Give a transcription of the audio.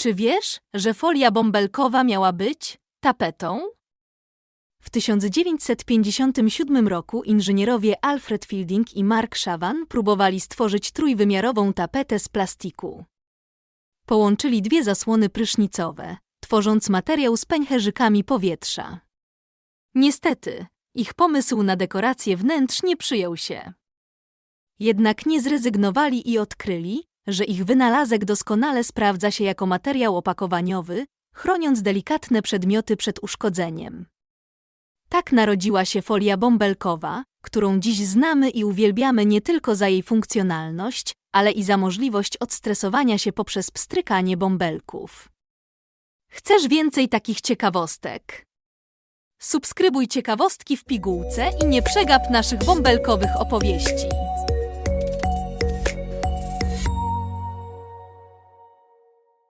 Czy wiesz, że folia bąbelkowa miała być tapetą? W 1957 roku inżynierowie Alfred Fielding i Mark Shavan próbowali stworzyć trójwymiarową tapetę z plastiku. Połączyli dwie zasłony prysznicowe, tworząc materiał z pęcherzykami powietrza. Niestety, ich pomysł na dekorację wnętrz nie przyjął się. Jednak nie zrezygnowali i odkryli, że ich wynalazek doskonale sprawdza się jako materiał opakowaniowy, chroniąc delikatne przedmioty przed uszkodzeniem. Tak narodziła się folia bąbelkowa, którą dziś znamy i uwielbiamy nie tylko za jej funkcjonalność, ale i za możliwość odstresowania się poprzez pstrykanie bąbelków. Chcesz więcej takich ciekawostek? Subskrybuj ciekawostki w pigułce i nie przegap naszych bąbelkowych opowieści.